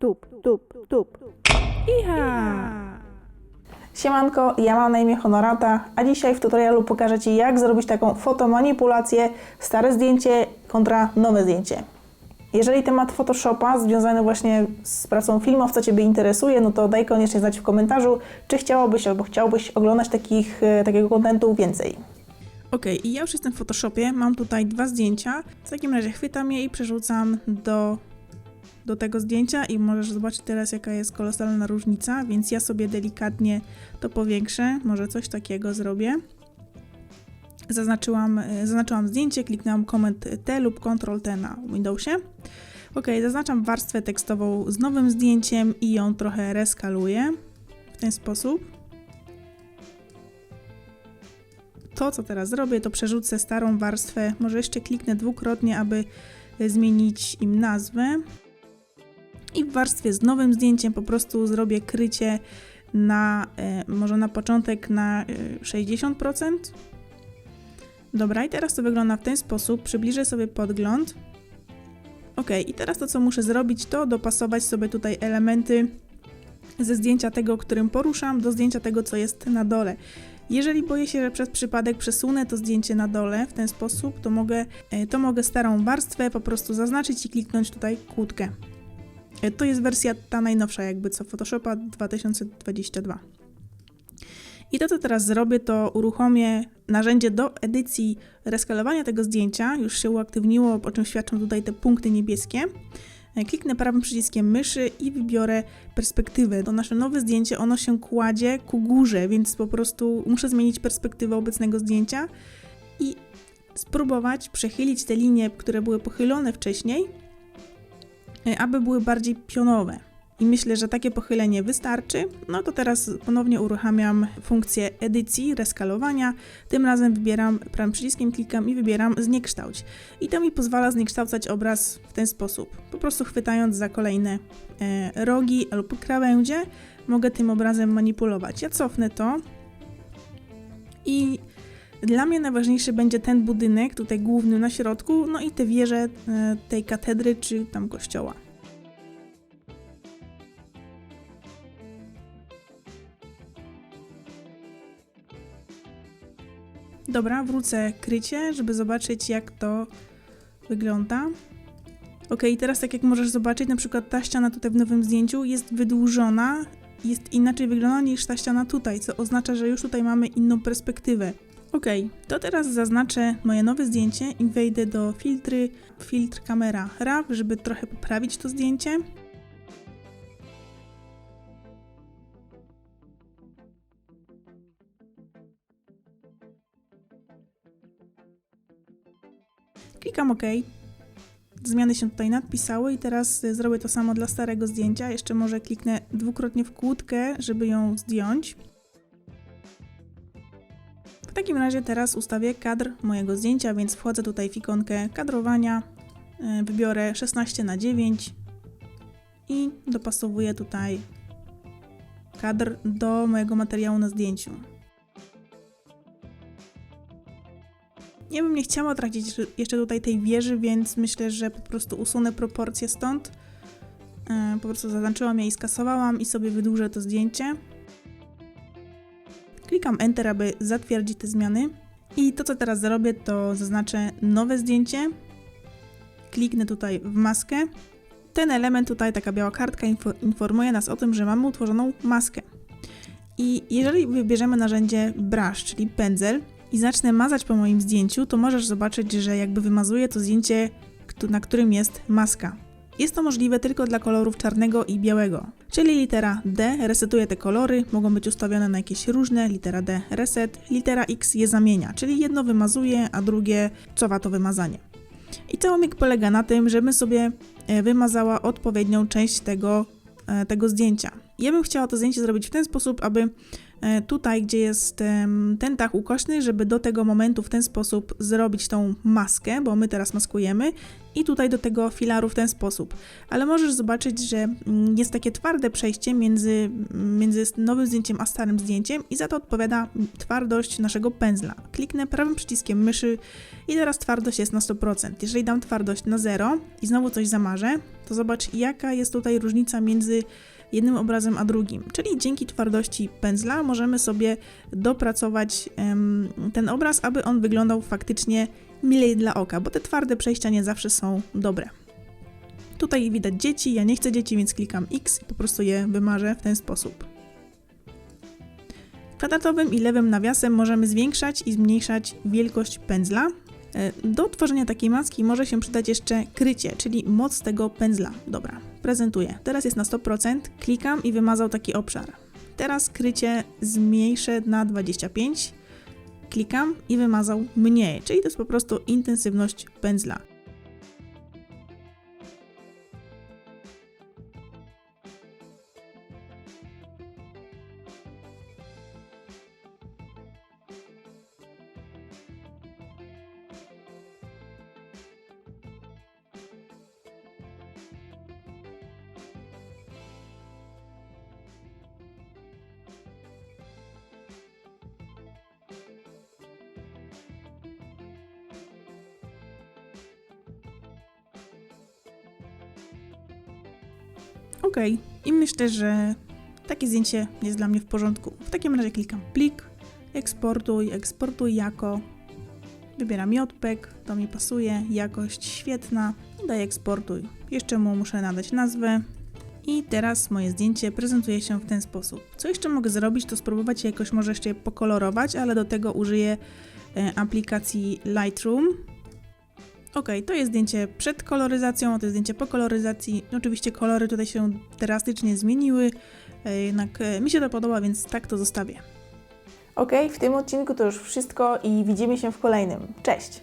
tup, tup, tup. Iha! Siemanko, ja mam na imię Honorata, a dzisiaj w tutorialu pokażę Ci jak zrobić taką fotomanipulację, stare zdjęcie kontra nowe zdjęcie. Jeżeli temat Photoshopa związany właśnie z pracą filmowca Ciebie interesuje, no to daj koniecznie znać w komentarzu, czy chciałobyś albo chciałbyś oglądać takich, e, takiego kontentu więcej. Ok, i ja już jestem w Photoshopie, mam tutaj dwa zdjęcia. W takim razie chwytam je i przerzucam do, do tego zdjęcia i możesz zobaczyć teraz jaka jest kolosalna różnica, więc ja sobie delikatnie to powiększę, może coś takiego zrobię. Zaznaczyłam, e, zaznaczyłam zdjęcie, kliknęłam Command T lub Ctrl T na Windowsie. Ok, zaznaczam warstwę tekstową z nowym zdjęciem i ją trochę reskaluję w ten sposób. to, co teraz zrobię, to przerzucę starą warstwę. Może jeszcze kliknę dwukrotnie, aby zmienić im nazwę. I w warstwie z nowym zdjęciem po prostu zrobię krycie na, e, może na początek na e, 60%. Dobra, i teraz to wygląda w ten sposób. Przybliżę sobie podgląd. Ok, i teraz to, co muszę zrobić, to dopasować sobie tutaj elementy ze zdjęcia tego, którym poruszam, do zdjęcia tego, co jest na dole. Jeżeli boję się, że przez przypadek przesunę to zdjęcie na dole w ten sposób, to mogę, e, to mogę starą warstwę po prostu zaznaczyć i kliknąć tutaj kłódkę. E, To jest wersja ta najnowsza jakby co Photoshopa 2022. I to, co teraz zrobię, to uruchomię narzędzie do edycji reskalowania tego zdjęcia. Już się uaktywniło, o czym świadczą tutaj te punkty niebieskie. E, Kliknę prawym przyciskiem myszy i wybiorę perspektywę. To nasze nowe zdjęcie, ono się kładzie ku górze, więc po prostu muszę zmienić perspektywę obecnego zdjęcia i spróbować przechylić te linie, które były pochylone wcześniej, aby były bardziej pionowe. I myślę, że takie pochylenie wystarczy. No to teraz ponownie uruchamiam funkcję edycji, reskalowania. Tym razem wybieram, prawym przyciskiem klikam i wybieram zniekształć. I to mi pozwala zniekształcać obraz w ten sposób. Po prostu chwytając za kolejne e, rogi lub krawędzie, mogę tym obrazem manipulować. Ja cofnę to i dla mnie najważniejszy będzie ten budynek, tutaj główny na środku, no i te wieże e, tej katedry czy tam kościoła. Dobra, wrócę krycie, żeby zobaczyć jak to wygląda. Ok, teraz tak jak możesz zobaczyć, na przykład ta ściana tutaj w nowym zdjęciu jest wydłużona, jest inaczej wygląda niż ta ściana tutaj, co oznacza, że już tutaj mamy inną perspektywę. Ok, to teraz zaznaczę moje nowe zdjęcie i wejdę do filtry, filtr kamera RAW, żeby trochę poprawić to zdjęcie. Klikam OK. Zmiany się tutaj nadpisały i teraz y, zrobię to samo dla starego zdjęcia. Jeszcze może kliknę dwukrotnie w kłódkę, żeby ją zdjąć. W takim razie teraz ustawię kadr mojego zdjęcia, więc wchodzę tutaj w ikonkę kadrowania, y, wybiorę 16 na 9 i dopasowuję tutaj kadr do mojego materiału na zdjęciu. Ja bym nie chciała tracić jeszcze tutaj tej wieży, więc myślę, że po prostu usunę proporcje stąd. E, Po prostu zaznaczyłam je i skasowałam i sobie wydłużę to zdjęcie. Klikam Enter, aby zatwierdzić te zmiany. I to, co teraz zrobię, to zaznaczę nowe zdjęcie. Kliknę tutaj w maskę. Ten element tutaj, taka biała kartka, info, informuje nas o tym, że mamy utworzoną maskę. I jeżeli wybierzemy narzędzie Brush, czyli pędzel, i zacznę mazać po moim zdjęciu, to możesz zobaczyć, że jakby wymazuję to zdjęcie, na którym jest maska. Jest to możliwe tylko dla kolorów czarnego i białego. Czyli litera D resetuje te kolory, mogą być ustawione na jakieś różne, litera D reset, litera X je zamienia, czyli jedno wymazuje, a drugie cofa to wymazanie. I całomik polega na tym, żebym sobie e, wymazała odpowiednią część tego, e, tego zdjęcia. Ja bym chciała to zdjęcie zrobić w ten sposób, aby tutaj, gdzie jest ten dach ukośny, żeby do tego momentu w ten sposób zrobić tą maskę, bo my teraz maskujemy i tutaj do tego filaru w ten sposób. Ale możesz zobaczyć, że mm, jest takie twarde przejście między, między nowym zdjęciem a starym zdjęciem i za to odpowiada twardość naszego pędzla. Kliknę prawym przyciskiem myszy i teraz twardość jest na 100%. Jeżeli dam twardość na 0 i znowu coś zamarzę, to zobacz jaka jest tutaj różnica między jednym obrazem a drugim. Czyli dzięki twardości pędzla możemy sobie dopracować ten obraz, aby on wyglądał faktycznie milej dla oka, bo te twarde przejścia nie zawsze są dobre. Tutaj widać dzieci, ja nie chcę dzieci, więc klikam X i po prostu je wymarzę w ten sposób. Kwadratowym i lewym nawiasem możemy zwiększać i zmniejszać wielkość pędzla. E, Do tworzenia takiej maski może się przydać jeszcze krycie, czyli moc tego pędzla. Dobra, prezentuję. Teraz jest na 100%, klikam i wymazał taki obszar. Teraz krycie zmniejszę na 25, klikam i wymazał mniej, czyli to jest po prostu intensywność pędzla. Ok, i myślę, że takie zdjęcie jest dla mnie w porządku. W takim razie klikam plik, eksportuj, eksportuj jako. Wybieram JPEG, to mi pasuje, jakość świetna. I daję eksportuj. Jeszcze mu muszę nadać nazwę. I teraz moje zdjęcie prezentuje się w ten sposób. Co jeszcze mogę zrobić, to spróbować je jakoś może jeszcze je pokolorować, ale do tego użyję e, aplikacji Lightroom. Ok, to jest zdjęcie przed koloryzacją, a to jest zdjęcie po koloryzacji. Oczywiście kolory tutaj się drastycznie zmieniły, e, jednak e, mi się to podoba, więc tak to zostawię. Ok, w tym odcinku to już wszystko i widzimy się w kolejnym. Cześć!